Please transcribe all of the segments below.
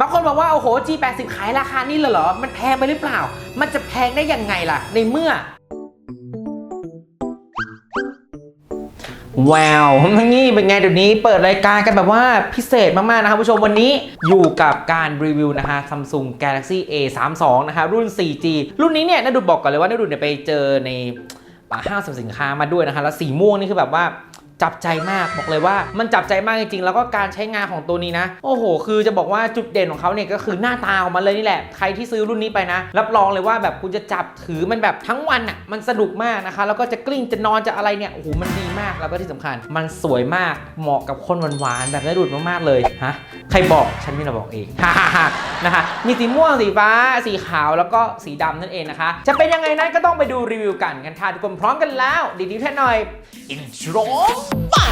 บางคนบอกว่า โอ้โห G80 ขายราคานี้เลยเหรอ มันแพงไปหรือเปล่า มันจะแพงได้ยังไงล่ะ ในเมื่อว้าวนี่เป็นไงเดี๋ยวนี้เปิดรายการกันแบบว่าพิเศษมาก ๆ นะครับผู้ชมวันนี้อยู่กับการรีวิวนะฮะ Samsung Galaxy A32 นะคะรุ่น 4G รุ่นนี้เนี่ยนาดุดบอกก่อนเลยว่านาดุดเนี่ยไปเจอในอ่าห้างสรรพสินค้ามาด้วยนะคะแล้วสีม่วงนี่คือแบบว่า จับใจมากบอกเลยว่ามันจับใจมากจริงๆ แล้วก็การใช้งานของตัวนี้นะ โอ้โห คือจะบอกว่าจุดเด่นของเขาเนี่ยก็คือหน้าตาของมันเลยนี่แหละ ใครที่ซื้อรุ่นนี้ไปนะ รับรองเลยว่าแบบคุณจะจับถือมันแบบทั้งวันอะมันสนุกมากนะคะ แล้วก็จะกลิ้งจะนอนจะอะไรเนี่ยโอ้โหมันดีมากแล้วก็ที่สำคัญ มันสวยมากเหมาะกับคนหวานๆแบบได้ดูดมากๆเลยฮะ ใครบอกฉันไม่ได้บอกเองฮ่าฮ่านะคะมีสีม่วงสีฟ้า สีขาวแล้วก็สีดำนั่นเองนะคะ จะเป็นยังไงนั้นก็ต้องไปดูรีวิวกันกันค่ะทุกคนพร้อมกันแล้ว ดีๆแค่หน่อย intro มา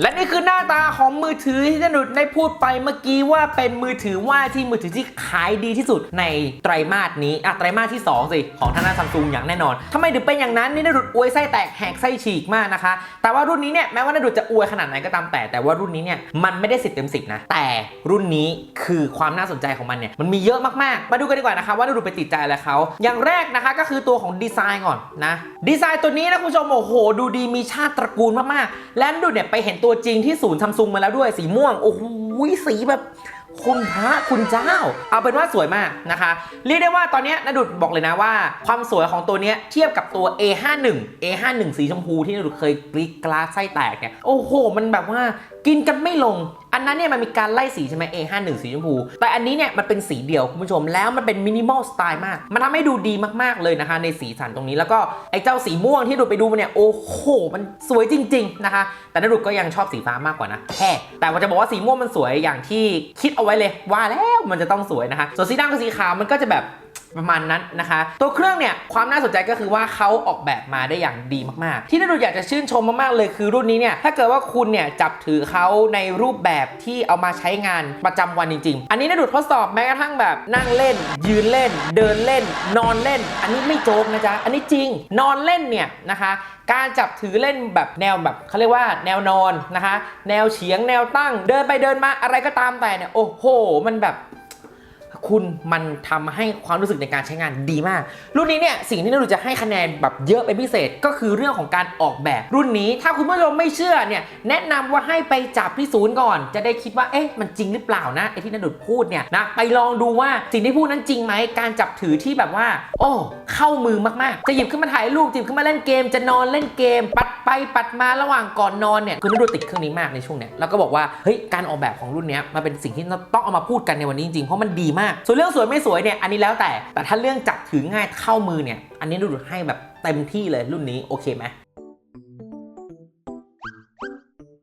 และนี่คือหน้าตาของมือถือที่ธนุดได้พูดไปเมื่อกี้ว่าเป็นมือถือว่าที่มือถือที่ขายดีที่สุดในไตรมาสนี้อะไตรมาสที่ 2 สิ ของทางด้านซัมซุงอย่างแน่นอนทำไมถึงเป็นอย่างนั้นนี่นดุดอวยไส้แตกแหกไส้ฉีกมากนะคะ แต่ว่ารุ่นนี้เนี่ยแม้ว่านดุดจะอวยขนาดไหนก็ตามแต่ แต่ว่ารุ่นนี้เนี่ยมันไม่ได้สิบเต็มสิบนะแต่รุ่นนี้คือความน่าสนใจของมันเนี่ยมันมีเยอะมากๆ มาดูกันดีกว่านะคะว่านดุดไปติดใจอะไรเขาอย่างแรกนะคะก็คือตัวของดีไซน์ก่อนนะดีไซน์ตัวนี้นะคุณผู้ชมโอ้โหดูดีมีชาติตระกูลมากๆ และนดุดเนี่ยไปเห็นตัวัวจริงที่ศูนย์ซัมซุงมาแล้วด้วยสีม่วง โอ้โหสีแบบคุณพระคุณเจ้า เอาเป็นว่าสวยมากนะคะ เรียกได้ว่าตอนนี้นดุดบอกเลยนะว่า ความสวยของตัวนี้เทียบกับตัว A51 A51 สีชมพูที่นดุดเคยกรีดกลาสไส้แตกเนี่ย โอ้โห มันแบบว่า กินกันไม่ลง อันนั้นเนี่ยมันมีการไล่สีใช่ไหม A51 สีชมพู แต่อันนี้เนี่ยมันเป็นสีเดียวคุณผู้ชมแล้วมันเป็นมินิมอลสไตล์มาก มันทำให้ดูดีมากๆเลยนะคะ ในสีสันตรงนี้แล้วก็ไอ้เจ้าสีม่วงที่ดูไปดูมาเนี่ยโอ้โหมันสวยจริง ๆนะคะ แต่นดุดก็ยังชอบสีฟ้ามากกว่านะแค่แต่ว่าจะบอกว่าสีม่วงมันสวยอย่างที่คิดเอาไว้เลยว่าแล้วมันจะต้องสวยนะคะส่วนสีดำกับสีขาวมันก็จะแบบ ประมาณนั้นนะคะ ตัวเครื่องเนี่ยความน่าสนใจก็คือว่าเขาออกแบบมาได้อย่างดีมากๆ ที่น่าดูอยากจะชื่นชมมากๆเลยคือรุ่นนี้เนี่ยถ้าเกิดว่าคุณเนี่ยจับถือเขาในรูปแบบที่เอามาใช้งานประจำวันจริง ๆ อันนี้น่าดูทดสอบแม้กระทั่งแบบนั่งเล่น ยืนเล่น เดินเล่น นอนเล่น อันนี้ไม่โจ๊กนะจ๊ะอันนี้จริงนอนเล่นเนี่ยนะคะการจับถือเล่นแบบแนวแบบเขาเรียกว่าแนวนอนนะคะ แนวเฉียงแนวตั้งเดินไปเดินมาอะไรก็ตามแต่เนี่ยโอ้โห มันแบบ คุณมันทำให้ความรู้สึกในการใช้งานดีมาก รุ่นนี้เนี่ยสิ่งที่นาดูจะให้คะแนนแบบเยอะเป็นพิเศษก็คือเรื่องของการออกแบบรุ่นนี้ ถ้าคุณผู้ชมไม่เชื่อเนี่ยแนะนำว่าให้ไปจับที่ศูนย์ก่อน จะได้คิดว่าเอ๊ะมันจริงหรือเปล่านะไอที่นาดุดพูดเนี่ยนะไปลองดูว่าสิ่งที่พูดนั้นจริงไหมการจับถือที่แบบว่า โอ้เข้ามือมากๆ จะหยิบขึ้นมาถ่ายรูปหยิบขึ้นมาเล่นเกม จะนอนเล่นเกม ปัดไปปัดมาระหว่างก่อนนอนเนี่ยคือนาดูติดเครื่องนี้มากในช่วงเนี้ยแล้วก็บอกว่าเฮ้ยการออกแบบของรุ่นนี้มันเป็นสิ่งที่ต้องเอามาพูดกันในวันนี้จริงๆเพราะมันดีมากส่วนเรื่องสวยไม่สวยเนี่ยอันนี้แล้วแต่ แต่ถ้าเรื่องจับถือง่ายเข้ามือเนี่ย อันนี้ดูให้แบบเต็มที่เลยรุ่นนี้โอเคไหม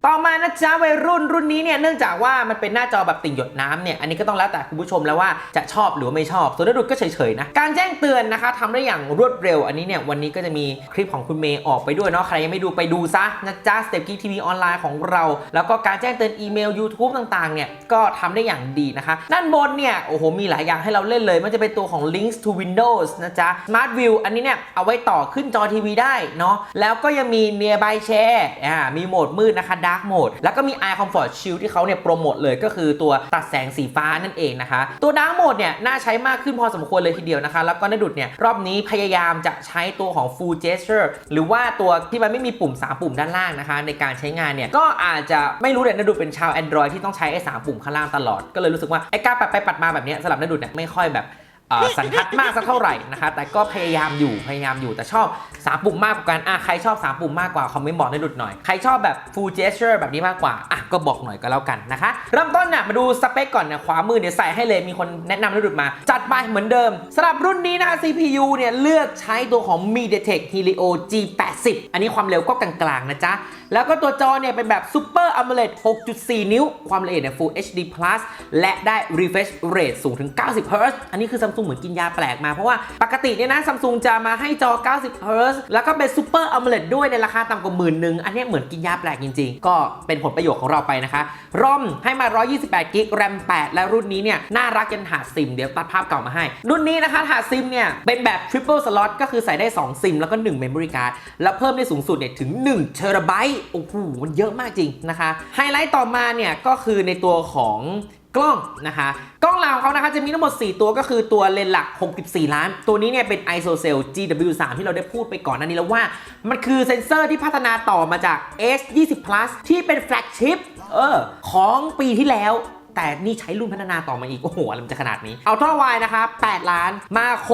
ต่อมานะจ๊ะวัยรุ่นรุ่นนี้เนี่ยเนื่องจากว่ามันเป็นหน้าจอแบบติ่งหยดน้ำเนี่ยอันนี้ก็ต้องแล้วแต่คุณผู้ชมแล้วว่าจะชอบหรือว่าไม่ชอบ ส่วนดุดก็เฉยๆนะการแจ้งเตือนนะคะทำได้อย่างรวดเร็ว อันนี้เนี่ยวันนี้ก็จะมีคลิปของคุณเมย์ออกไปด้วยเนาะใครยังไม่ดูไปดูซะนะจ๊ะสเต็ปกีทีวีออนไลน์ของเรา แล้วก็การแจ้งเตือนอีเมล YouTube ต่างๆเนี่ยก็ทำได้อย่างดีนะคะด้านบนเนี่ยโอ้โหมีหลายอย่างให้เราเล่นเลยมันจะเป็นตัวของ links to Windows นะจ๊ะ Smart View อันนี้เนี่ยเอาไว้ต่อขึ้นจอทีวีได้เนาะแล้วก็ยังมี nearby share อ่ามีโหมดมืดนะคะ dark mode แล้วก็มี eye comfort shield ที่เขาเนี่ยโปรโมทเลยก็คือตัวตัดแสงสีฟ้านั่นเองนะคะ ตัว dark mode เนี่ยน่าใช้มากขึ้นพอสมควรเลยทีเดียวนะคะ แล้วก็นดุดเนี่ยรอบนี้พยายามจะใช้ตัวของ full gesture หรือว่าตัวที่มันไม่มีปุ่ม 3 ปุ่มด้านล่างนะคะ ในการใช้งานเนี่ยก็อาจจะไม่รู้เนี่ยนดุดเป็นชาว Android ที่ต้องใช้ไอ้สามปุ่มข้างล่างตลอด ก็เลยรู้สึกว่าไอ้การปัดไปปัดมาแบบนี้สำหรับนดุดเนี่ยไม่ค่อยแบบ สันทัดมากสักเท่าไหร่นะคะแต่ก็พยายามอยู่พยายามอยู่แต่ชอบ 3 ปุ่มมากกว่ากันอะใครชอบ 3 ปุ่มมากกว่าคอมเมนต์บอกให้ดุดหน่อย ใครชอบแบบ full gesture แบบนี้มากกว่าอะก็บอกหน่อยก็แล้วกันนะคะ เริ่มต้นเนี่ยมาดูสเปคก่อนเนี่ยขวามือเดี๋ยวใส่ให้เลยมีคนแนะนำให้ดุดมา จัดไปเหมือนเดิมสำหรับรุ่นนี้นะคะ CPU เนี่ยเลือกใช้ตัวของ MediaTek Helio G80 อันนี้ความเร็วก็กลางๆนะจ๊ะแล้วก็ตัวจอเนี่ยเป็นแบบ Super AMOLED 6.4 นิ้ว ความละเอียดเนี่ย Full HD Plus และได้ refresh rate สูงถึง 90 Hz อันนี้คือ Samsung เหมือนกินยาแปลกมา เพราะว่าปกติเนี่ยนะ Samsung จะมาให้จอ 90 Hz แล้วก็เป็น Super AMOLED ด้วยในราคาต่ำกว่าหมื่นหนึ่งอันนี้เหมือนกินยาแปลกจริงๆ ก็เป็นผลประโยชน์ของเราไปนะคะ ROM ให้มา 128 g b RAM 8 และรุ่นนี้เนี่ยน่ารักยันถาซิม เดี๋ยวตัดภาพเก่ามาให้ รุ่นนี้นะคะถาซิมเนี่ยเป็นแบบ Triple Slot ก็คือใส่ได้ 2 ซิม แล้วก็ 1 Memory Card แล้วเพิ่มได้สูงสุดเนี่ยถึง1 t b ต์โอ้โหมันเยอะมากจริงนะคะไฮไลท์ต่อมาเนี่ยก็คือในตัวของกล้องนะคะกล้องหลังของเขานะคะจะมีทั้งหมด 4 ตัวก็คือตัวเลนส์หลัก 64 ล้าน ตัวนี้เนี่ยเป็น ISOCELL GW3 ที่เราได้พูดไปก่อนหน้านี้แล้วว่า มันคือเซ็นเซอร์ที่พัฒนาต่อมาจาก S20 Plus ที่เป็นแฟลกชิพเออของปีที่แล้ว แต่นี่ใช้รุ่นพัฒนาต่อมาอีก โอ้โหอะไรมันจะขนาดนี้เอาท่อวายนะคะ8ล้านมาโค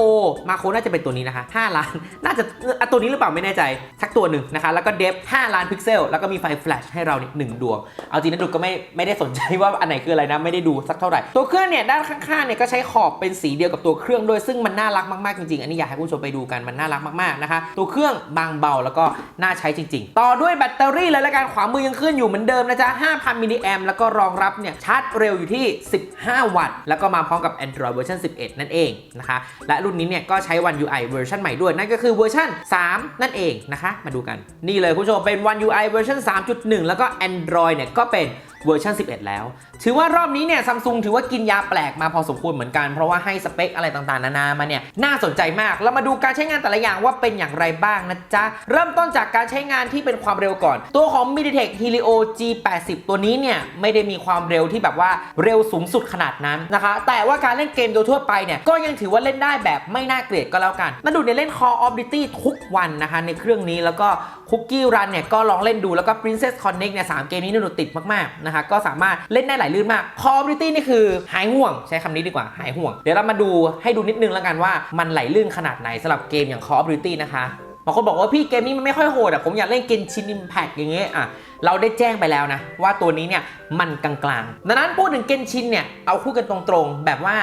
มาโคน่าจะเป็นตัวนี้นะคะ5ล้าน น่าจะอะตัวนี้หรือเปล่าไม่แน่ใจสักตัวหนึ่งนะคะ แล้วก็เดฟ5ล้านพิกเซลแล้วก็มีไฟแฟลชให้เราเนี่ยหนึ่งดวง เอาจริงนะดูก็ไม่ไม่ได้สนใจว่าอันไหนคืออะไรนะไม่ได้ดูสักเท่าไหร่ ตัวเครื่องเนี่ยด้านข้างๆเนี่ยก็ใช้ขอบเป็นสีเดียวกับตัวเครื่องด้วยซึ่งมันน่ารักมากๆจริงๆอันนี้อยากให้คุณผู้ชมไปดูกันมันน่ารักมากๆนะคะ ตัวเครื่องบางเบาแล้วก็น่าใช้จริง ๆ ต่อด้วยแบตเตอรี่เลยละกันขวามือยังขึ้นอยู่เหมือนเดิมนะจ๊ะ5,000มิลลิแอมแล้วก็รองรับเนี่ยชาร์จเร็วอยู่ที่ 15 วัตต์ แล้วก็มาพร้อมกับ Android เวอร์ชัน11 นั่นเองนะคะ และรุ่นนี้เนี่ยก็ใช้ One UI เวอร์ชันใหม่ด้วย นั่นก็คือเวอร์ชัน3 นั่นเองนะคะ มาดูกัน นี่เลยคุณผู้ชมเป็น One UI เวอร์ชัน3.1 แล้วก็ Android เนี่ยก็เป็น เวอร์ชัน11 แล้ว ถือว่ารอบนี้เนี่ยซัมซุงถือว่ากินยาแปลกมาพอสมควรเหมือนกัน เพราะว่าให้สเปคอะไรต่างๆ นานามาเนี่ยน่าสนใจมาก เรามาดูการใช้งานแต่ละอย่างว่าเป็นอย่างไรบ้างนะจ๊ะ เริ่มต้นจากการใช้งานที่เป็นความเร็วก่อน ตัวของ MediaTek Helio G80 ตัวนี้เนี่ยไม่ได้มีความเร็วที่แบบว่าเร็วสูงสุดขนาดนั้นนะคะ แต่ว่าการเล่นเกมโดยทั่วไปเนี่ยก็ยังถือว่าเล่นได้แบบไม่น่าเกลียดก็แล้วกันนาดูเนี่ยเล่น Call of Duty ทุกวันนะคะในเครื่องนี้แล้วก็ Cookie Run เนี่ยก็ลองเล่นดูแล้วก็ Princess Connect เนี่ยสามเกมนี้นาดูติดมากๆนะคะก็สามารถเล่นได้หลายลื่นมาก Call of Duty นี่คือหายห่วงใช้คำนี้ดีกว่าหายห่วง เดี๋ยวเรามาดูให้ดูนิดนึงแล้วกันว่ามันไหลลื่นขนาดไหนสำหรับเกมอย่าง Call of Duty นะคะบางคนบอกว่าพี่เกมนี้มันไม่ค่อยโหดอะผมอยากเล่นเกนชิน Impact อย่างเงี้ยอะเราได้แจ้งไปแล้วนะ ว่าตัวนี้เนี่ยมันกลางๆดังนั้นพูดถึงเกนชินเนี่ยเอาคู่กันตรงๆ แบบว่า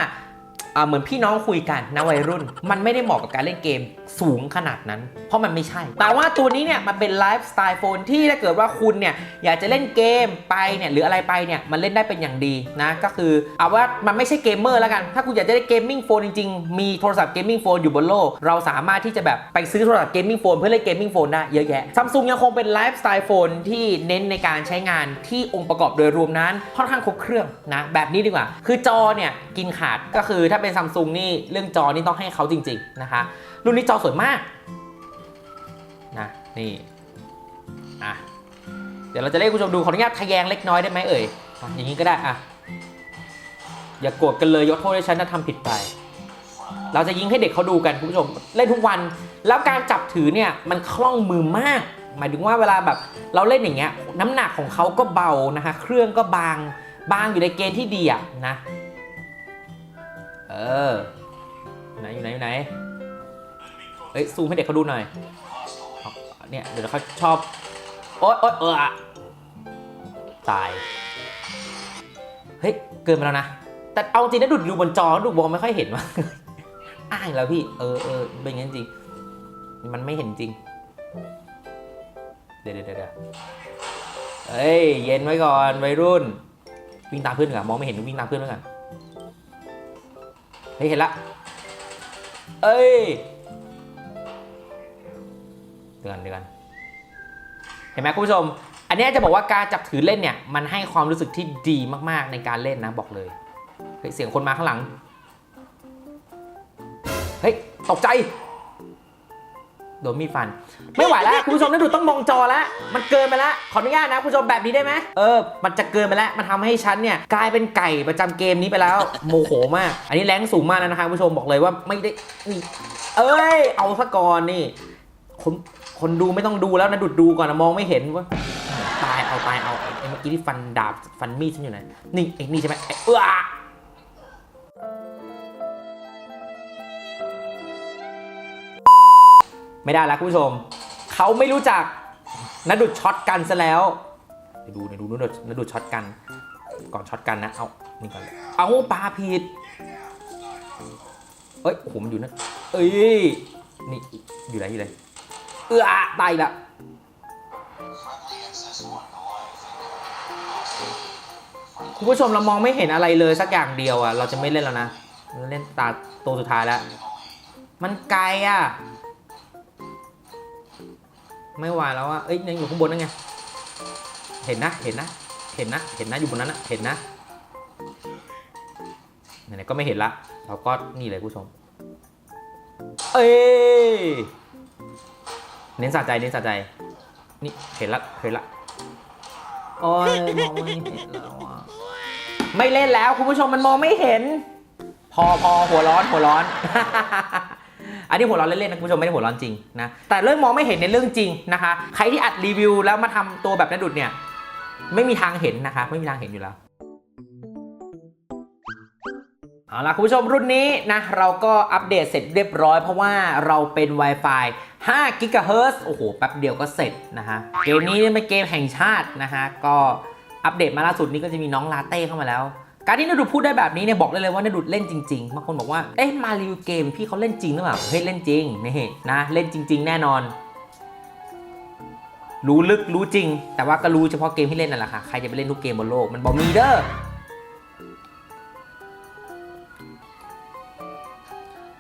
อ่าเหมือนพี่น้องคุยกันนะวัยรุ่น มันไม่ได้เหมาะกับการเล่นเกม สูงขนาดนั้น เพราะมันไม่ใช่ แต่ว่าตัวนี้เนี่ยมันเป็นไลฟ์สไตล์โฟนที่ถ้าเกิดว่าคุณเนี่ยอยากจะเล่นเกมไปเนี่ยหรืออะไรไปเนี่ยมันเล่นได้เป็นอย่างดีนะก็คือเอาว่ามันไม่ใช่เกมเมอร์แล้วกัน ถ้าคุณอยากจะได้เกมมิ่งโฟนจริงๆ มีโทรศัพท์เกมมิ่งโฟนอยู่บนโลก เราสามารถที่จะแบบไปซื้อโทรศัพท์เกมมิ่งโฟนเพื่อเล่นเกมมิ่งโฟนได้เยอะแยะซัมซุงยังคงเป็นไลฟ์สไตล์โฟนที่เน้นในการใช้งานที่องค์ประกอบโดยรวมนั้นค่อนข้างครบเครื่องนะแบบนี้ดีกว่า คือจอเนี่ยกินขาดก็คือถ้าเป็นซัมซุงนี่เรื่องจอนี่ต้องให้เขาจริงๆนะคะรุ่นนี้จอสวยมากนะนี่อะเดี๋ยวเราจะให้คุณผู้ชมดูขออนุญาตทะแยงเล็กน้อยได้ไหมเอ่ยออย่างนี้ก็ได้อะอย่าโกรธกันเลยยกโทษให้ฉันถ้าทำผิดไป เราจะยิงให้เด็กเขาดูกันคุณผู้ชมเล่นทุกวัน แล้วการจับถือเนี่ยมันคล่องมือมาก หมายถึงว่าเวลาแบบเราเล่นอย่างเงี้ยน้ำหนักของเขาก็เบานะคะเครื่องก็บางบางอยู่ในเกณฑ์ที่ดีอะนะ เออไหนอยู่ไหนอยู่ไหน เอ้ยซูมให้เด็กเขาดูหน่อยเนี่ยเดี๋ยวเขาชอบ โอ๊ยโอ๊ยเอออะตาย เฮ้ย เกินไปแล้วนะ แต่เอาจริงนะดูดูบนจอดูมองไม่ค่อยเห็นว่ะอ้างแล้วพี่ เออเออเป็นอย่างนั้นจริง มันไม่เห็นจริง เดี๋ยวเดี๋ยวเดี๋ยวเอ้ย เย็นไว้ก่อนวัยรุ่น วิ่งตามเพื่อนก่อนมองไม่เห็นวิ่งตามเพื่อนไว้ก่อนเฮ้ย เห็นละ เอ้ย เดือนเดือนเห็นไหมคุณผู้ชม อันนี้จะบอกว่าการจับถือเล่นเนี่ยมันให้ความรู้สึกที่ดีมากๆในการเล่นนะบอกเลยเฮ้ยเสียงคนมาข้างหลังเฮ้ยตกใจโดนมีดฟัน ไม่ไหวแล้วคุณผู้ชมนั่นดูต้องมองจอแล้ว มันเกินไปแล้วขออนุญาตนะคุณผู้ชมแบบนี้ได้ไหมเออ มันจะเกินไปแล้ว มันทำให้ฉันเนี่ยกลายเป็นไก่ประจำเกมนี้ไปแล้วโมโหมาก อันนี้แรงสูงมากแล้วนะคะคุณผู้ชมบอกเลยว่าไม่ได้นี่เอ้ย เอาซะก่อนนี่คน คนดูไม่ต้องดูแล้วนะดูดดูก่อนนะมองไม่เห็นว่าตายเอาตายเอาไอ้เมื่อกี้ที่ฟันดาบฟันมีดฉันอยู่ไหนนี่ไอ้นี่ใช่ไหมไอ้เออไม่ได้แล้วคุณผู้ชม เขาไม่รู้จักนดุดช็อตกันซะแล้วเดี๋ยวดูเดี๋ยวดูนดุดนดุดช็อตกัน ก่อนช็อตกันนะเอานี่ก่อนเลยเอาปลาผิดเอ้ยโอ้โหมันอยู่นั่นเอ้ยนี่อยู่ไหนอยู่ไหน เออตายละคุณผู้ชมเรามองไม่เห็นอะไรเลยสักอย่างเดียวอะ เราจะไม่เล่นแล้วนะ เล่นตาตัวสุดท้ายแล้ว มันไกลอะ ไม่ไหวแล้วอะ เอ้ยยังอยู่ข้างบนนั่นไง เห็นนะ เห็นนะ เห็นนะ เห็นนะ อยู่บนนั้นนะเห็นนะไหนๆก็ไม่เห็นละ เราก็นี่เลยคุณผู้ชม เอ้ย เน้นสะใจเน้นสะใจ นี่เห็นละเห็นละโอ้ยมองไม่เห็นแล้วอะไม่เล่นแล้วคุณผู้ชมมันมองไม่เห็น พอพอหัวร้อนหัวร้อน อันนี้หัวร้อนเล่นๆนะคุณผู้ชมไม่ได้หัวร้อนจริงนะแต่เรื่องมองไม่เห็นในเรื่องจริงนะคะ ใครที่อัดรีวิวแล้วมาทำตัวแบบนั้นดุดเนี่ย ไม่มีทางเห็นนะคะ ไม่มีทางเห็นอยู่แล้ว เอาล่ะคุณผู้ชมรุ่นนี้นะเราก็อัปเดตเสร็จเรียบร้อยเพราะว่าเราเป็น Wi-Fi 5 g h z โอ้โห แป๊บเดียวก็เสร็จนะฮะ เกมนี้เป็นเกมแห่งชาตินะฮะ ก็อัปเดตมาล่าสุดนี้ก็จะมีน้องลาเต้เข้ามาแล้ว การที่นดุดพูดได้แบบนี้เนี่ยบอกได้เลยว่านดุดเล่นจริงๆบางคนบอกว่า เอ๊ะมารีวิวเกมพี่เขาเล่นจริงหรือเปล่าเฮ้ยเล่นจริงนี่นะเล่นจริง ๆ แน่นอน รู้ลึกรู้จริง แต่ว่าก็รู้เฉพาะเกมที่เล่นนั่นแหละค่ะใครจะไปเล่นทุกเกมบนโลกมันบอกมีเด้อ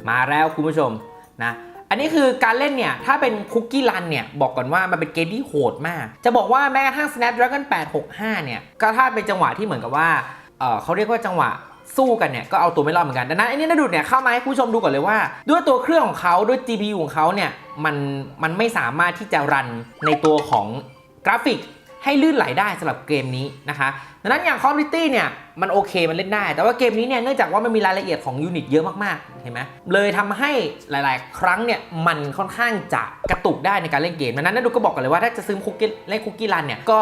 มาแล้วคุณผู้ชมนะอันนี้คือการเล่นเนี่ย ถ้าเป็นคุกกี้รันเนี่ย บอกก่อนว่ามันเป็นเกมที่โหดมาก จะบอกว่าแม้กระทั่ง Snapdragon 865 เนี่ย ก็ถ้าเป็นจังหวะที่เหมือนกับว่า เออเขาเรียกว่าจังหวะสู้กันเนี่ย ก็เอาตัวไม่รอดเหมือนกัน ดังนั้นอันนี้นะดุดเนี่ยเข้ามาให้คุณผู้ชมดูก่อนเลยว่า ด้วยตัวเครื่องของเขาด้วย GPU ของเขาเนี่ย มันมันไม่สามารถที่จะรันในตัวของกราฟิก ให้ลื่นไหลได้สำหรับเกมนี้นะคะดังนั้นอย่าง Call of Duty เนี่ยมันโอเคมันเล่นได้ แต่ว่าเกมนี้เนี่ยเนื่องจากว่ามันมีรายละเอียดของยูนิตเยอะมากๆเห็นไหมเลยทำให้หลาย ๆ ครั้งเนี่ยมันค่อนข้างจะกระตุกได้ในการเล่นเกมดังนั้นนัดูก็บอกกันเลยว่าถ้าจะซื้อคุกกี้เล่นคุกกี้รันเนี่ยก็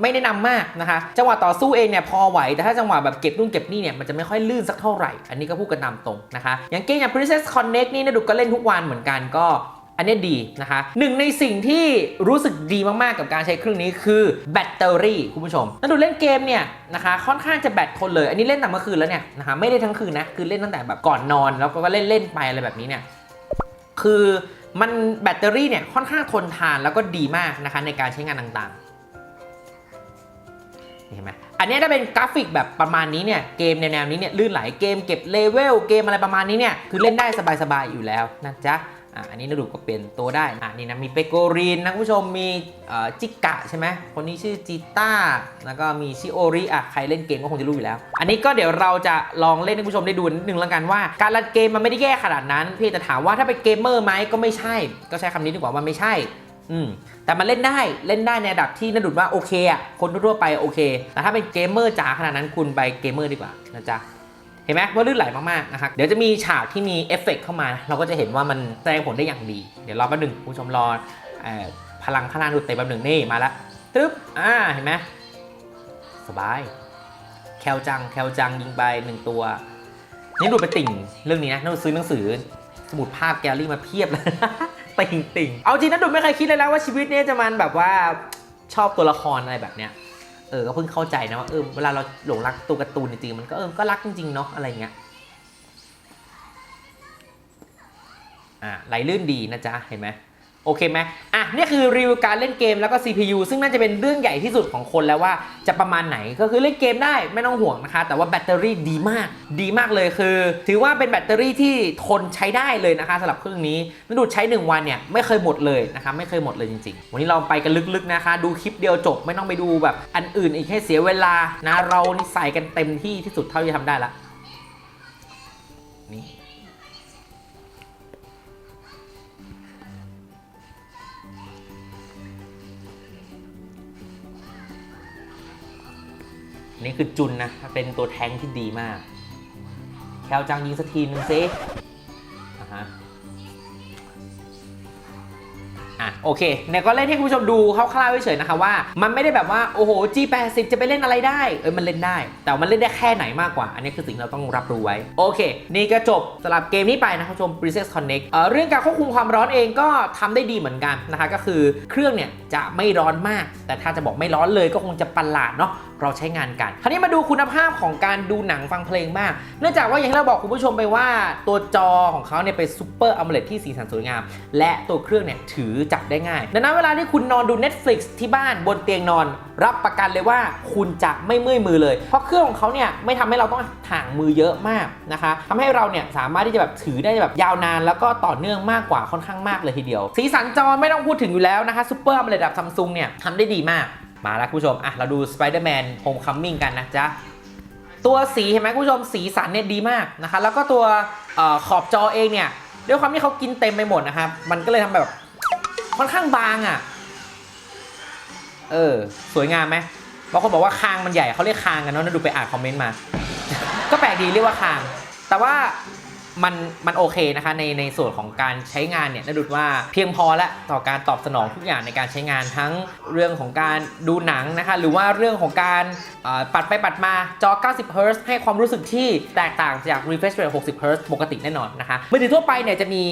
ไม่แนะนำมากนะคะจังหวะต่อสู้เองเนี่ยพอไหวแต่ถ้าจังหวะแบบเก็บนู่นเก็บนี่เนี่ยมันจะไม่ค่อยลื่นสักเท่าไหร่ อันนี้ก็พูดกันตามตรงนะคะอย่างเกมอย่าง Princess Connect นี่นัดูก็เล่นทุกวันเหมือนกันก็ อันนี้ดีนะคะหนึ่งในสิ่งที่รู้สึกดีมากๆกับการใช้เครื่องนี้คือแบตเตอรี่คุณผู้ชมถ้าดูเล่นเกมเนี่ยนะคะค่อนข้างจะแบตทนเลย อันนี้เล่นแต่เมื่อคืนแล้วเนี่ยนะคะไม่ได้ทั้งคืนนะคือเล่นตั้งแต่แบบก่อนนอน แล้วก็เล่นเล่นไปอะไรแบบนี้เนี่ยคือมันแบตเตอรี่เนี่ยค่อนข้างทนทานแล้วก็ดีมากนะคะในการใช้งานต่างๆเห็นไหมอันนี้ถ้าเป็นกราฟิกแบบประมาณนี้เนี่ยเกมแนวนี้เนี่ยลื่นไหลเกมเก็บเลเวลเกมอะไรประมาณนี้เนี่ยคือเล่นได้สบายๆอยู่แล้วนะจ๊ะ อะอันนี้นดูก็เปลี่ยนตัวได้อะนี่นะมีเปโกรีนนะคุณผู้ชมมีจิกะใช่ไหมคนนี้ชื่อจิต้าแล้วก็มีชิโอริอะใครเล่นเกมก็คงจะรู้อยู่แล้ว อันนี้ก็เดี๋ยวเราจะลองเล่นให้คุณผู้ชมได้ดูนิดนึงแล้วกันว่า การรันเกมมันไม่ได้แย่ขนาดนั้นพี่จะถามว่าถ้าเป็นเกมเมอร์ไหมก็ไม่ใช่ ก็ใช้คำนี้ดีกว่าว่าไม่ใช่อืมแต่มันเล่นได้เล่นได้ในระดับที่นดุดว่าโอเคอะคนทั่วไปโอเคแต่ถ้าเป็นเกมเมอร์จ๋าขนาดนั้นคุณไปเกมเมอร์ดีกว่านะจ๊ะ เห็นไหมว่าลื่นไหลมากๆนะครับเดี๋ยวจะมีฉากที่มีเอฟเฟกต์เข้ามา เราก็จะเห็นว่ามันแสดงผลได้อย่างดี เดี๋ยวรอแป๊บหนึงคุณผู้ชมรออพลังพลังดูดเตะแป๊บหนึ่งนี่มาแล้วตึ๊บอ่าเห็นไหมสบาย แคลจังแคลจังยิงไปหนึ่งตัวนี่ดูไปนติ่งเรื่องนี้นะน่าซื้อหนังสือสมุดภาพแกลลี่มาเพียบเลยติ่งติ่งเอาจริงนะดูไม่เคยคิดเลยนะว่าชีวิตนี้จะมันแบบว่าชอบตัวละครอะไรแบบเนี้ย เออก็เพิ่งเข้าใจนะว่าเออเวลาเราหลงรักตัวการ์ตูนจริงๆมันก็เออก็รักจริงๆเนาะอะไรเงี้ยอ่าไหลลื่นดีนะจ๊ะเห็นไหม โอเคไหมอะนี่คือรีวิวการเล่นเกมแล้วก็ CPU ซึ่งน่าจะเป็นเรื่องใหญ่ที่สุดของคนแล้วว่าจะประมาณไหนก็คือเล่นเกมได้ไม่ต้องห่วงนะคะ แต่ว่าแบตเตอรี่ดีมาก ดีมากเลยคือ ถือว่าเป็นแบตเตอรี่ที่ทนใช้ได้เลยนะคะสำหรับเครื่องนี้นดูดใช้ 1 วันเนี่ยไม่เคยหมดเลยนะคะไม่เคยหมดเลยจริงๆ วันนี้เราไปกันลึกๆนะคะ ดูคลิปเดียวจบไม่ต้องไปดูแบบอันอื่นอีกให้เสียเวลานะเรานี่ใส่กันเต็มที่ที่สุดเท่าที่ทำได้ละ นี่คือจุนนะ เป็นตัวแทงที่ดีมาก แคลจังยิงสักทีนึงซิอ่าฮะ อะโอเคเนี่ยก็เล่นให้คุณผู้ชมดูคร่าวๆเฉยๆนะคะว่า มันไม่ได้แบบว่าโอ้โห G80 จะไปเล่นอะไรได้เอ้ยมันเล่นได้ แต่มันเล่นได้แค่ไหนมากกว่า อันนี้คือสิ่งเราต้องรับรู้ไว้ โอเค นี่ก็จบสำหรับเกมนี้ไปนะครับผู้ชม Princess Connect เอ่อเรื่องการควบคุมความร้อนเองก็ทำได้ดีเหมือนกันนะคะก็คือเครื่องเนี่ยจะไม่ร้อนมาก แต่ถ้าจะบอกไม่ร้อนเลยก็คงจะประหลาดเนาะเราใช้งานกัน คราวนี้มาดูคุณภาพของการดูหนังฟังเพลงบ้าง เนื่องจากว่าอย่างที่เราบอกคุณผู้ชมไปว่า ตัวจอของเขาเนี่ยเป็นซูเปอร์อัมเลที่สีสันสวยงาม และตัวเครื่องเนี่ยถือจับได้ง่าย ดังนั้นเวลาที่คุณนอนดู Netflix ที่บ้านบนเตียงนอน รับประกันเลยว่าคุณจะไม่เมื่อยมือเลย เพราะเครื่องของเขาเนี่ยไม่ทำให้เราต้องห่างมือเยอะมากนะคะทำให้เราเนี่ยสามารถที่จะแบบถือได้แบบยาวนานแล้วก็ต่อเนื่องมากกว่าค่อนข้างมากเลยทีเดียว สีสันจอไม่ต้องพูดถึงอยู่แล้วนะคะซูเปอร์อัมเลระดับซัมซุงเนี่ยทำได้ดีมากมาแล้วคุณผู้ชมอะเราดู Spider-Man Homecoming กันนะจ๊ะตัวสีเห็นไหมคุณผู้ชมสีสันเนี่ยดีมากนะคะ แล้วก็ตัวออขอบจอเองเนี่ยด้วยความที่เขากินเต็มไปหมดนะครับ มันก็เลยทำแบบ ค่อนข้างบางอะ่ะ เออ สวยงามไหมบางคนบอกว่าคางมันใหญ่เขาเรียกคางกันเนาะนะดูไปอ่านคอมเมนต์มา ก็แปลกดีเรียกว่าคาง แต่ว่า มันมันโอเคนะคะในในส่วนของการใช้งานเนี่ยนะดูว่าเพียงพอและต่อการตอบสนองทุกอย่างในการใช้งานทั้งเรื่องของการดูหนังนะคะหรือว่าเรื่องของการปัดไปปัดมาจอ 90 Hz ให้ความรู้สึกที่แตกต่างจาก refresh rate 60 Hz ปกติแน่นอนนะคะมือถือทั่วไปเนี่ยจะมี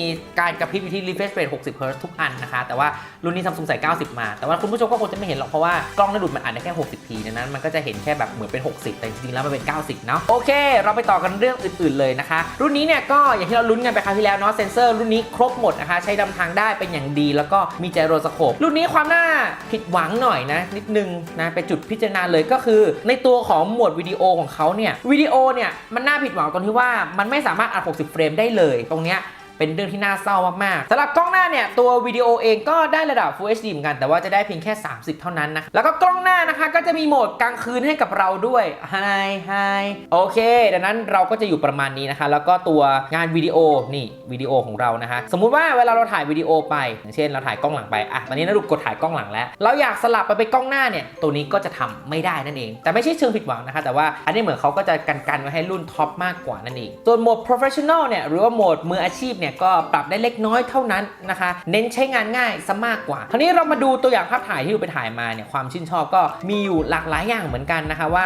การกระพริบอยู่ที่ refresh rate 60 Hz ทุกอันนะคะ แต่ว่ารุ่นนี้ Samsung ใส่ 90 มา แต่ว่าคุณผู้ชมก็คงจะไม่เห็นหรอกเพราะว่ากล้องนะดูดมันอัดได้แค่ 60p ดังนั้นมันก็จะเห็นแค่แบบเหมือนเป็น 60 แต่จริงๆแล้วมันเป็น 90 เนาะโอเค เราไปต่อกันเรื่องอื่น ๆเลยนะคะ รุ่นนี้เนี่ยก็อย่างที่เราลุ้นกันไปคราวที่แล้วเนาะเซนเซอร์รุ่นนี้ครบหมดนะคะใช้ดำทางได้เป็นอย่างดี แล้วก็มีไจโรสโคปรุ่นนี้ความน่าผิดหวังหน่อยนะ นิดนึงนะไปจุดพิจารณาเลยก็คือ ในตัวของหมวดวิดีโอของเขาเนี่ยวิดีโอเนี่ยมันน่าผิดหวังตรงที่ว่ามันไม่สามารถอัด60เฟรมได้เลยตรงเนี้ย เป็นเรื่องที่น่าเศร้ามากๆสำหรับกล้องหน้าเนี่ยตัววิดีโอเองก็ได้ระดับ Full HD เหมือนกันแต่ว่าจะได้เพียงแค่ 30 เท่านั้นนะแล้วก็กล้องหน้านะคะก็จะมีโหมดกลางคืนให้กับเราด้วย Hi Hi โอเค ดังนั้นเราก็จะอยู่ประมาณนี้นะคะ แล้วก็ตัวงานวิดีโอนี่วิดีโอของเรานะคะ สมมุติว่าเวลาเราถ่ายวิดีโอไป อย่างเช่นเราถ่ายกล้องหลังไปอะตอนนี้นะดูกดถ่ายกล้องหลังแล้ว เราอยากสลับไปเป็นกล้องหน้าเนี่ยตัวนี้ก็จะทำไม่ได้นั่นเอง แต่ไม่ใช่เชิงผิดหวังนะคะ แต่ว่าอันนี้เหมือนเขาก็จะกันกันๆไว้ให้รุ่นท็อปมากกว่านั่นเองส่วนโหมด professional เนี่ยหรือว่าโหมดมืออาชีพเนี่ยก็ปรับได้เล็กน้อยเท่านั้นนะคะ เน้นใช้งานง่ายซะมากกว่า คราวนี้เรามาดูตัวอย่างภาพถ่ายที่ดูไปถ่ายมาเนี่ยความชื่นชอบก็มีอยู่หลากหลายอย่างเหมือนกันนะคะว่า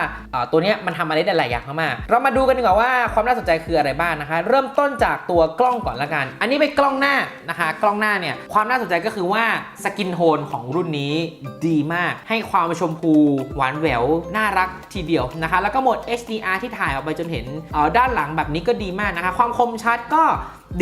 ตัวเนี้ยมันทำอะไรได้หลายอย่างมากๆเรามาดูกันดีกว่าว่าความน่าสนใจคืออะไรบ้างนะคะ เริ่มต้นจากตัวกล้องก่อนละกัน อันนี้เป็นกล้องหน้านะคะ กล้องหน้าเนี่ยความน่าสนใจก็คือว่าสกินโทนของรุ่นนี้ดีมาก ให้ความชมพูหวานแหววน่ารักทีเดียวนะคะ แล้วก็โหมด HDR ที่ถ่ายออกไปจนเห็นด้านหลังแบบนี้ก็ดีมากนะคะ ความคมชัดก็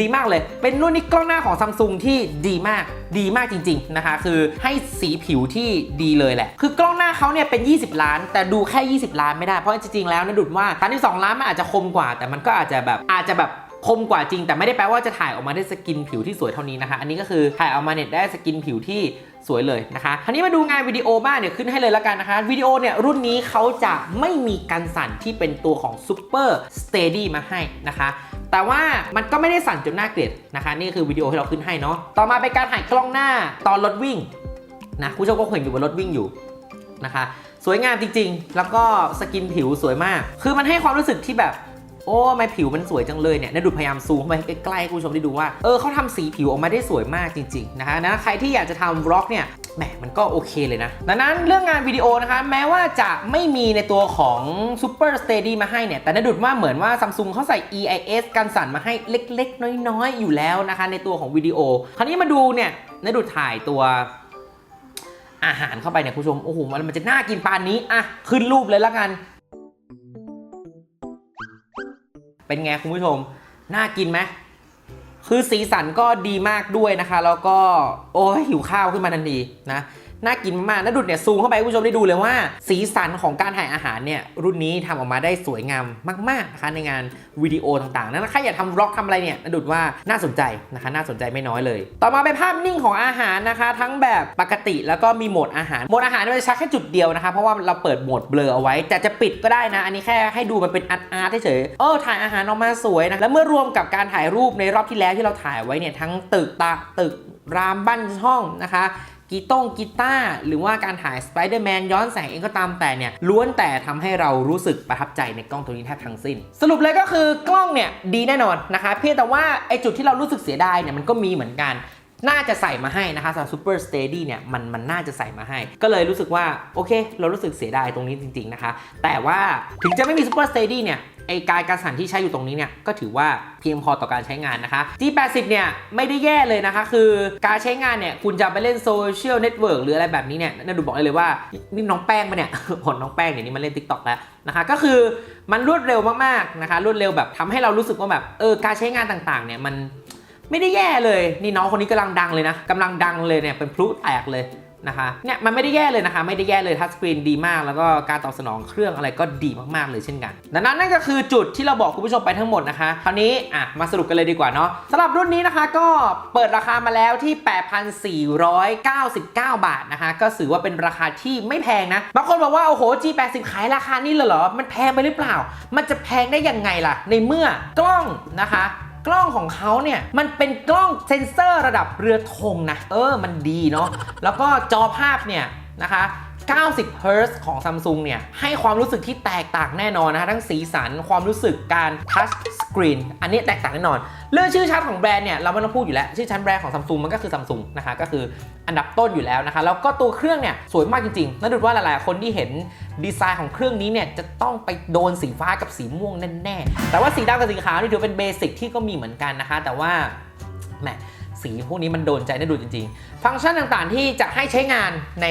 ดีมากเลย เป็นรุ่นนี้กล้องหน้าของซัมซุงที่ดีมาก ดีมากจริง ๆ นะคะ คือให้สีผิวที่ดีเลยแหละ คือกล้องหน้าเขาเนี่ยเป็น 20 ล้าน แต่ดูแค่ 20 ล้านไม่ได้ เพราะจริงๆ แล้วนะดุดว่า32ล้านมันอาจจะคมกว่า แต่มันก็อาจจะแบบ อาจจะแบบคมกว่าจริง แต่ไม่ได้แปลว่าจะถ่ายออกมาได้สกินผิวที่สวยเท่านี้นะคะ อันนี้ก็คือถ่ายออกมาเนี่ยได้สกินผิวที่สวยเลยนะคะคราวนี้มาดูงานวิดีโอบ้างเดี๋ยวขึ้นให้เลยแล้วกันนะคะวิดีโอเนี่ยรุ่นนี้เขาจะไม่มีกันสั่นที่เป็นตัวของ Super Steady มาให้นะคะ แต่ว่ามันก็ไม่ได้สั่นจนน่าเกลียดนะคะ นี่คือวิดีโอที่เราขึ้นให้เนาะต่อมาเป็นการถ่ายกล้องหน้าตอนรถวิ่งนะผู้ชมก็เห็นอยู่บนรถวิ่งอยู่นะคะสวยงามจริงๆ แล้วก็สกินผิวสวยมาก คือมันให้ความรู้สึกที่แบบ โอ้ไมผิวมันสวยจังเลยเนี่ยนดูพยายามซูมเข้าไปใกล้ๆให้คุณผู้ชมได้ดูว่า เออเขาทำสีผิวออกมาได้สวยมากจริง ๆ นะคะนะใครที่อยากจะทำบล็อกเนี่ย แหมมันก็โอเคเลยนะดังนั้นเรื่องงานวิดีโอนะคะแม้ว่าจะไม่มีในตัวของ Super Steady มาให้เนี่ยแต่นดุดว่าเหมือนว่า Samsung เขาใส่ EIS กันสั่นมาให้เล็ก ๆ น้อยๆ อยู่แล้วนะคะ ในตัวของวิดีโอ คราวนี้มาดูเนี่ยนดุดถ่ายตัวอาหารเข้าไปเนี่ยคุณผู้ชมโอ้โหมันมันจะน่ากินปานนี้อะขึ้นรูปเลยละกัน เป็นไงคุณผู้ชม น่ากินไหม คือสีสันก็ดีมากด้วยนะคะ แล้วก็โอ้ยหิวข้าวขึ้นมาทันทีนะ น่ากินมากๆนะดุดเนี่ยซูมเข้าไปคุณผู้ชมได้ดูเลยว่า สีสันของการถ่ายอาหารเนี่ยรุ่นนี้ทำออกมาได้สวยงามมากๆนะคะในงานวิดีโอต่างๆ นั้นใครอยากทำบล็อกทำอะไรเนี่ยนะดุดว่าน่าสนใจนะคะน่าสนใจไม่น้อยเลย ต่อมาเป็นภาพนิ่งของอาหารนะคะ ทั้งแบบปกติแล้วก็มีโหมดอาหารโหมดอาหารมันจะชักแค่จุดเดียวนะคะเพราะว่าเราเปิดโหมดเบลอเอาไว้แต่จะปิดก็ได้นะ อันนี้แค่ให้ดูมันเป็นอาร์ตอาร์ตเฉยเออถ่ายอาหารออกมาสวยนะแล้วเมื่อรวมกับการถ่ายรูปในรอบที่แล้วที่เราถ่ายไว้เนี่ยทั้งตึกตาตึกรามบ้านช่องนะคะ กีต้งกีตาร์หรือว่าการถ่ายสไปเดอร์แมนย้อนแสงเองก็ตามแต่เนี่ยล้วนแต่ทำให้เรารู้สึกประทับใจในกล้องตัวนี้แทบทั้งสิ้น สรุปเลยก็คือกล้องเนี่ยดีแน่นอนนะคะเพียงแต่ว่าไอจุดที่เรารู้สึกเสียดายเนี่ยมันก็มีเหมือนกัน น่าจะใส่มาให้นะคะสำหรับ Super Steady เนี่ยมันมันน่าจะใส่มาให้ ก็เลยรู้สึกว่าโอเค เรารู้สึกเสียดายตรงนี้จริง ๆ นะคะ แต่ว่าถึงจะไม่มี Super Steady เนี่ยไอการการสั่นที่ใช้อยู่ตรงนี้เนี่ยก็ถือว่าเพียงพอต่อการใช้งานนะคะ G80 เนี่ยไม่ได้แย่เลยนะคะ คือการใช้งานเนี่ยคุณจะไปเล่นโซเชียลเน็ตเวิร์กหรืออะไรแบบนี้เนี่ยน่าดูบอกได้เลยว่า นี่น้องแป้งปะเนี่ยผลน้องแป้งเนี่ยนี่มันเล่น TikTok แล้วนะคะ ก็คือมันรวดเร็วมากๆนะคะ รวดเร็วแบบทำให้เรารู้สึกว่าแบบเออการใช้งานต่างๆเนี่ยมัน ไม่ได้แย่เลย นี่น้องคนนี้กำลังดังเลยนะกำลังดังเลยเนี่ยเป็นพลุแตกเลยนะคะเนี่ยมันไม่ได้แย่เลยนะคะ ไม่ได้แย่เลยทัชสกรีนดีมาก แล้วก็การตอบสนองเครื่องอะไรก็ดีมากๆเลยเช่นกัน ดังนั้นนั่นก็คือจุดที่เราบอกคุณผู้ชมไปทั้งหมดนะคะ คราวนี้อะมาสรุปกันเลยดีกว่าเนาะสำหรับรุ่นนี้นะคะก็เปิดราคามาแล้วที่ 8,499 บาทนะคะ ก็ถือว่าเป็นราคาที่ไม่แพงนะ บางคนบอกว่า โอ้โห G80 ขายราคานี้เลยเหรอ มันแพงไปหรือเปล่า มันจะแพงได้ยังไงล่ะ ในเมื่อกล้องนะคะ กล้องของเขาเนี่ยมันเป็นกล้องเซนเซอร์ระดับเรือธงนะ เออมันดีเนาะแล้วก็จอภาพเนี่ยนะคะ 90 Hz ของ Samsung เนี่ย ให้ความรู้สึกที่แตกต่างแน่นอนนะฮะ ทั้งสีสันความรู้สึกการทัชสกรีนอันนี้แตกต่างแน่นอน เรื่องชื่อชั้นของแบรนด์เนี่ยเราไม่ต้องพูดอยู่แล้ว ชื่อชั้นแบรนด์ของ Samsung มันก็คือ Samsung นะคะก็คืออันดับต้นอยู่แล้วนะคะแล้วก็ตัวเครื่องเนี่ยสวยมากจริงๆนั่นดูว่าหลายๆ คนที่เห็นดีไซน์ของเครื่องนี้เนี่ยจะต้องไปโดนสีฟ้ากับสีม่วงแน่ๆแต่ว่าสีดำกับสีขาวนี่ถือเป็นเบสิกที่ก็มีเหมือนกันนะคะ แต่ว่าแหม สีพวกนี้มันโดนใจน่าดูจริง ๆ ฟังก์ชันต่างๆที่จะให้ใช้งานใน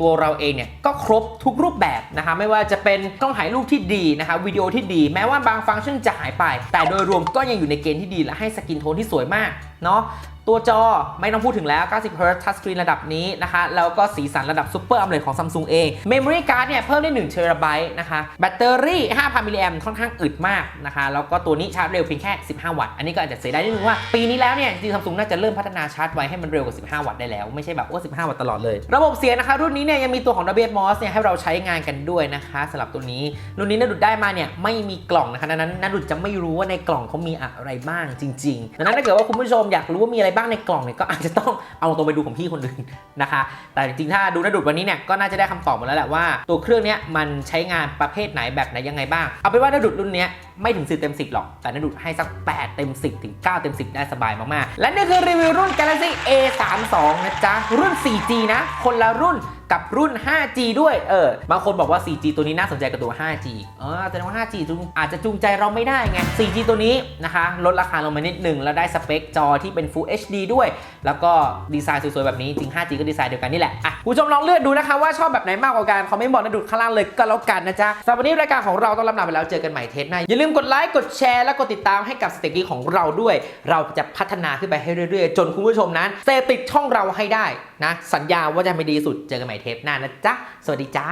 ตัวเราเองเนี่ยก็ครบทุกรูปแบบนะคะไม่ว่าจะเป็นกล้องถ่ายรูปที่ดีนะคะวิดีโอที่ดี แม้ว่าบางฟังก์ชันจะหายไป แต่โดยรวมก็ยังอยู่ในเกณฑ์ที่ดีและให้สกินโทนที่สวยมากเนาะ ตัวจอไม่ต้องพูดถึงแล้ว 90 Hz Touch Screen ระดับนี้นะคะ แล้วก็สีสันระดับ Super AMOLED ของ Samsung เอง Memory Card เนี่ยเพิ่มได้ 1 t b นะคะ แบตเตอรี่ 5,000 มิลลิแอมค่อนข้างอึดมากนะคะ แล้วก็ตัวนี้ชาร์จเร็วเพียงแค่ 15 วัตต์ อันนี้ก็อาจจะเสียดายนิดนึงว่า ปีนี้แล้วเนี่ยจริงๆ Samsung น่าจะเริ่มพัฒนาชาร์จไวให้มันเร็วกว่า 15 วัตต์ได้แล้ว ไม่ใช่แบบว่า15 วัตต์ตลอดเลย ระบบเสียงนะคะ รุ่นนี้เนี่ยยังมีตัวของ Dolby Atmos เนี่ยให้เราใช้งานกันด้วยนะคะสำหรับตัวนี้ รุ่นนี้น่าดุดได้มาเนี่ยไม่มีกล่องนะคะดังนั้นน่าดุดจะไม่รู้ว่าในกล่องเขามีอะไรบ้างจริงๆดังนั้นถ้าเกิดว่าคุณผู้ชมอยากรู้ว่ามีอะไรบ้างในกล่องเนี่ยก็อาจจะต้องเอาตัวไปดูของพี่คนอื่นนะคะ แต่จริงๆถ้าดูนาดุดวันนี้เนี่ยก็น่าจะได้คำตอบหมดแล้วแหละว่า ตัวเครื่องเนี้ยมันใช้งานประเภทไหนแบบไหนยังไงบ้าง เอาเป็นว่านาดุดรุ่นเนี้ยไม่ถึง 10 เต็ม 10 หรอก แต่นาดุดให้สัก 8 เต็ม 10 ถึง 9 เต็ม 10 ได้สบายมากๆ และนี่คือรีวิวรุ่น Galaxy A32 นะจ๊ะรุ่น 4G นะคนละรุ่น กับรุ่น 5G ด้วย เออ บางคนบอกว่า 4G ตัวนี้น่าสนใจกับตัว 5G เออแสดงว่า 5G อาจจะจูงใจเราไม่ได้ไง 4G ตัวนี้นะคะ ลดราคาลงมานิดหนึ่งแล้วได้สเปคจอที่เป็น Full HD ด้วย แล้วก็ดีไซน์สวยๆ แบบนี้จริง 5G ก็ดีไซน์เดียวกันนี่แหละ อะผู้ชมลองเลือกดูนะคะว่าชอบแบบไหนมากกว่ากันคอมเมนต์บอกนะดูข้างล่างเลยก็แล้วกันนะจ๊ะสำหรับวันนี้รายการของเราต้องลำลาไปแล้วเจอกันใหม่เทปหน้าอย่าลืมกดไลค์กดแชร์และกดติดตามให้กับสเต็กกี้ของเราด้วย เราจะพัฒนาขึ้นไปให้เรื่อยๆ จนคุณผู้ชมนั้นเซติดช่องเราให้ได้นะสัญญาว่าจะไม่ดีสุดเจอกันใหม่เทปหน้านะจ๊ะ สวัสดีจ้า